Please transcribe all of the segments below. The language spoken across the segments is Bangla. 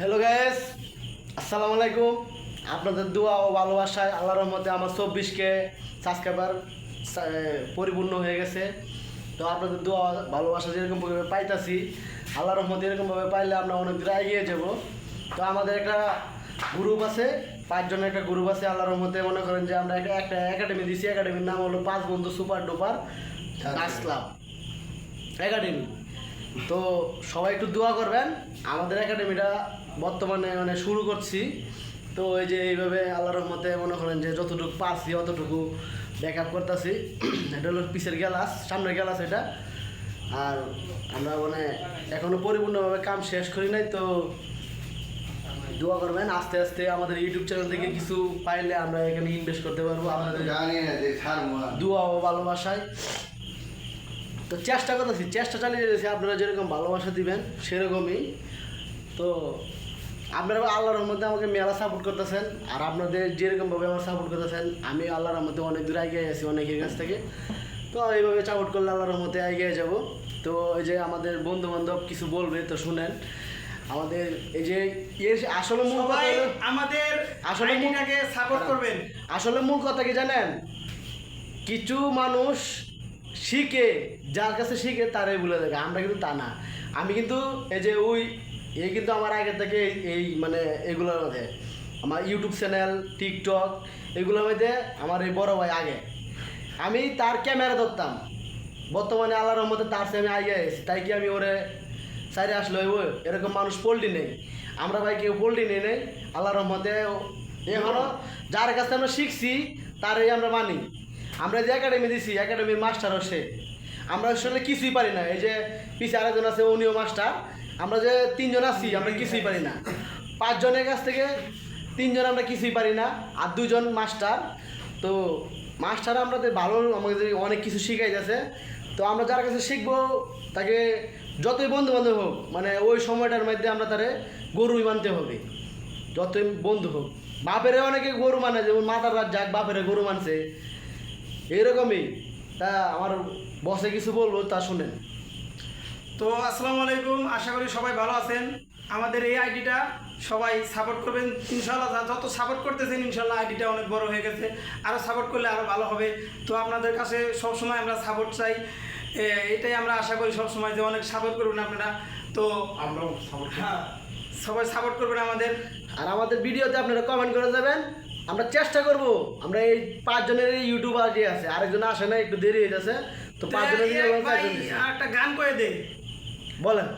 হ্যালো গায়েস আসসালামু আলাইকুম আপনাদের দোয়া ও ভালোবাসায় আল্লাহর রহমতে আমার চব্বিশকে সাবস্ক্রাইবার পরিপূর্ণ হয়ে গেছে। তো আপনাদের দোয়া ভালোবাসা যেরকমভাবে পাইতাছি আল্লাহর রহমতে এরকমভাবে পাইলে আমরা অনেক দূরে এগিয়ে যাব। তো আমাদের একটা গ্রুপ আছে পাঁচজনের একটা গ্রুপ আছে। আল্লাহর রহমতে মনে করেন যে আমরা একটা একটা একাডেমি দিছি। একাডেমির নাম হলো পাঁচ বন্ধু সুপার ডুপার ক্লাব একাডেমি তো সবাই একটু দোয়া করবেন। আমাদের একাডেমিটা বর্তমানে মানে শুরু করছি। তো এই যে এইভাবে আল্লাহ রহমতে মনে করেন যে যতটুকু পারছি অতটুকু ব্যাক আপ করতেছি। এটা হলো পিসের গ্যালাস সামনের গ্যালাস এটা। আর আমরা মানে এখনও পরিপূর্ণভাবে কাম শেষ করি নাই তো দোয়া করবেন আস্তে আস্তে আমাদের ইউটিউব চ্যানেল থেকে কিছু পাইলে আমরা এখানে ইনভেস্ট করতে পারব। আপনাদের জানি না যে দোয়া ও ভালোবাসায়। তো চেষ্টা করতেছি চেষ্টা চালিয়ে যেতেছি আপনারা যেরকম ভালোবাসা দিবেন সেরকমই। তো আপনারা আল্লাহর রহমতে আমাকে মেলা সাপোর্ট করতেছেন আর আপনাদের যেরকমভাবে আমার সাপোর্ট করতেছেন আমি আল্লাহর রহমতে অনেক দূর এগিয়ে আছি অনেকের কাছ থেকে। তো এইভাবে সাপোর্ট করলে আল্লাহর রহমতে এগিয়ে যাব। তো এই যে আমাদের বন্ধু বান্ধব কিছু বলবে তো শুনেন। আমাদের এই যে এর আসলে মূল কথা আমাদের আসলে মূল- সাপোর্ট করবেন। আসলে মূল কথা কি জানেন? কিছু মানুষ শিখে যার কাছে শিখে তারাই বলে দেবে আমরা কিন্তু তা না। আমি কিন্তু এই যে ওই এই কিন্তু আমার আগে থেকে এই- মানে এগুলোর মধ্যে। আমার ইউটিউব চ্যানেল টিকটক এগুলোর মধ্যে আমার এই বড় ভাই আগে। আমি তার ক্যামেরা ধরতাম। বর্তমানে আল্লাহর রহমতে তার সে আমি আগে এসেছি তাই কি আমি ওরে সাইডে আসলে হইব? এরকম মানুষ পোল্ট্রি নেই। আমরা ভাই কেউ পোল্ট্রি নেই নেই। আল্লাহর রহমতে এখনও যার কাছে আমরা শিখছি, তারই আমরা মানি। আমরা যে একাডেমি দিছি একাডেমির মাস্টার সে। আমরা আসলে কিছুই পারি না। এই যে পিছে আরেকজন আছে, উনিও মাস্টার আমরা যে তিনজন আছি, আমরা কিছুই পারি না। পাঁচজনের কাছ থেকে তিনজন আমরা কিছুই পারি না, আর দুজন মাস্টার। তো মাস্টার আমাদের ভালো, আমাদের অনেক কিছু শিখাইতেছে। তো আমরা যার কাছে শিখব, তাকে যতই বন্ধু বান্ধব হোক মানে ওই সময়টার মধ্যে আমরা তারে গরুই মানতে হবে। যতই বন্ধু হোক। বাপেরে অনেকে গরু মানে যেমন মাতার রাত যাক, বাপেরে গরু মানছে। এরকমই তা আমার বসে কিছু বলব, তা শুনেন। তো আসসালামু আলাইকুম আশা করি সবাই ভালো আছেন। আমাদের এই আইডিটা সবাই সাপোর্ট করবেন। ইনশাল্লাহ যত সাপোর্ট করতেছেন ইনশাল্লাহ আইডিটা অনেক বড় হয়ে গেছে। আরও সাপোর্ট করলে আরও ভালো হবে। তো আপনাদের কাছে সবসময় আমরা সাপোর্ট চাই। এটাই আমরা আশা করি সবসময় যে অনেক সাপোর্ট করবেন আপনারা। তো আমরাও সাপোর্ট হ্যাঁ সবাই সাপোর্ট করবেন আমাদের। আর আমাদের ভিডিওতে আপনারা কমেন্ট করে যাবেন। আমরা চেষ্টা করব। আমরা এই পাঁচজনের এই ইউটিউবার যে আছে। আরেকজন আসে না একটু দেরি হয়ে গেছে তো পাঁচজনের একটা গান করে দে। বলেন।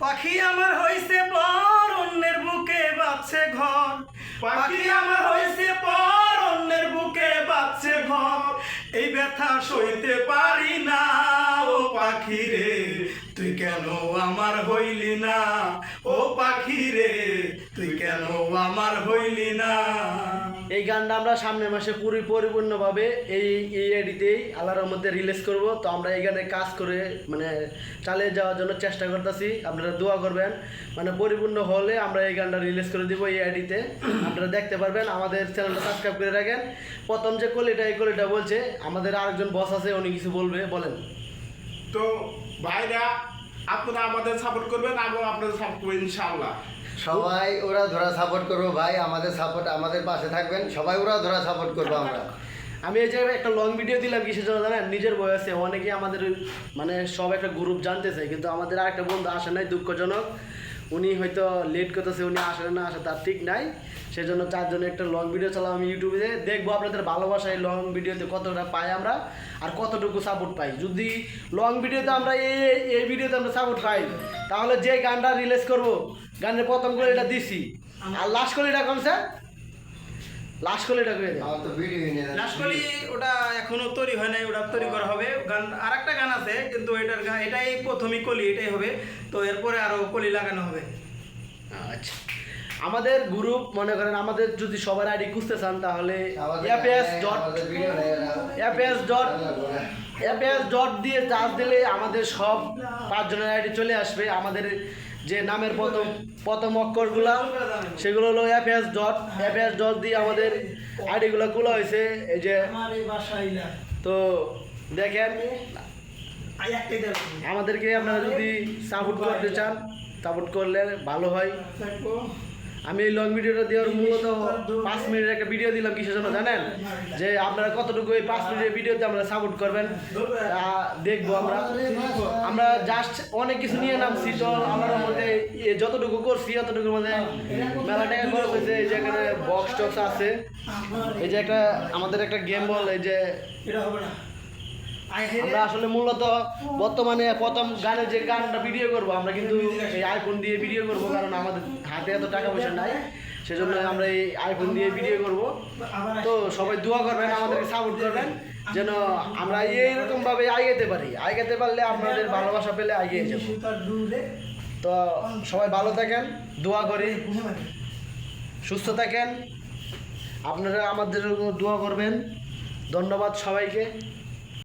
পাখি আমার হইছে পর অন্যের বুকে বাঁচছে ঘর। পাখি আমার হইছে পর অন্যের বুকে বাঁচছে ঘর। এই ব্যথা সইতে পারি না ও পাখি রে তুই কেন আমার হইলি না? ও পাখি রে তুই কেন আমার হইলি না? এই গানটা আমরা সামনের মাসে পুরো পরিপূর্ণভাবে এই এই এডিতেই আল্লাহর মধ্যে রিলিজ করব। তো আমরা এই গানে কাজ করে মানে চালিয়ে যাওয়ার জন্য চেষ্টা করতেছি। আপনারা দোয়া করবেন। মানে পরিপূর্ণ হলে আমরা এই গানটা রিলিজ করে দিব এই আইডিতে। আপনারা দেখতে পারবেন, আমাদের চ্যানেলটা সাবস্ক্রাইব করে রাখেন। প্রথম যে কলিটা, এই কলিটা বলছে, আমাদের আরেকজন বস আছে, উনি কিছু বলবে, বলেন। তো ভাইরা, আপনারা আমাদের সাপোর্ট করবেন এবং আপনাদের সাপোর্ট করবেন ইনশাআল্লাহ। সবাই ওরা ধরা সাপোর্ট করব, ভাই, আমাদের সাপোর্ট আমাদের পাশে থাকবেন। সবাই ওরা ধরা সাপোর্ট করব আমরা। আমি এই যে একটা লং ভিডিও দিলাম কিসের জন্য জানেন? নিজের বয়সে অনেকেই আমাদের মানে সব একটা গ্রুপ জানতে চাই কিন্তু আমাদের আর একটা বন্ধু আসে নাই দুঃখজনক। উনি হয়তো লেট করতেছে, উনি আসে না আসে, তার ঠিক নাই। সেজন্য চারজনে একটা লং ভিডিও চালাম আমি ইউটিউবে দেখব আপনাদের ভালোবাসা এই লং ভিডিওতে কতটা পাই আমরা আর কতটুকু সাপোর্ট পাই। যদি লং ভিডিওতে আমরা এই- এই ভিডিওতে আমরা সাপোর্ট পাই, তাহলে যে গানটা রিলিজ করব, গানের প্রথম করে এটা দিছি। আর লাস্ট করে এটা কমছে করে এটা করে দেয় আমার তো ভিডিও নিয়ে লাস্টলি ওটা এখনও তৈরি হয় নাই ওটা তৈরি করা হবে। গান আর একটা গান আছে কিন্তু এটার গান এটাই প্রথমই কলি এটাই হবে। তো এরপরে আরও কলি লাগানো হবে। আচ্ছা। আমাদের গ্রুপ মনে করেন আমাদের যদি সবার আইডি খুঁজতে চান তাহলে APS dot APS dot APS dot দিয়ে চার্জ দিলে আমাদের সব পাঁচজনের আইডি চলে আসবে। আমাদের যে নামের প্রথম প্রথম অক্ষরগুলো সেগুলো হলো F S dot F S dot দিয়ে আমাদের আইডিগুলো খোলা হয়েছে এই যে তো দেখেন আমাদেরকে আপনারা যদি সাপোর্ট করতে চান সাপোর্ট করলে ভালো হয়। আমি এই লং ভিডিওটা দেওয়ার মূলত পাঁচ মিনিটের একটা ভিডিও দিলাম কিসের জন্য জানেন? যে আপনারা কতটুকু এই পাঁচ মিনিটের ভিডিওতে আমরা সাপোর্ট করবেন দেখব আমরা। আমরা জাস্ট অনেক কিছু নিয়ে নামছি, তো আমার মধ্যে যতটুকু করছি ততটুকুর মধ্যে মেলা টাকা খরচ হয়েছে। এই যে এখানে বক্স টক্স আছে। এই যে একটা আমাদের একটা গেম বল এই যে আমরা আসলে মূলত বর্তমানে প্রথম গানের যে গানটা ভিডিও করব, আমরা কিন্তু এই আইফোন দিয়ে ভিডিও করব, কারণ আমাদের হাতে এত টাকা পয়সা নাই। সেজন্য আমরা এই আইফোন দিয়ে ভিডিও করব। তো সবাই দোয়া করবেন, আমাদেরকে সাপোর্ট করবেন, যেন আমরা এইরকম ভাবে আগাতে পারি। আগাতে পারলে আপনাদের ভালোবাসা পেলে এগিয়ে যাব। তো সবাই ভালো থাকেন, দোয়া করি। সুস্থ থাকেন। আপনারা আমাদের দোয়া করবেন। ধন্যবাদ সবাইকে।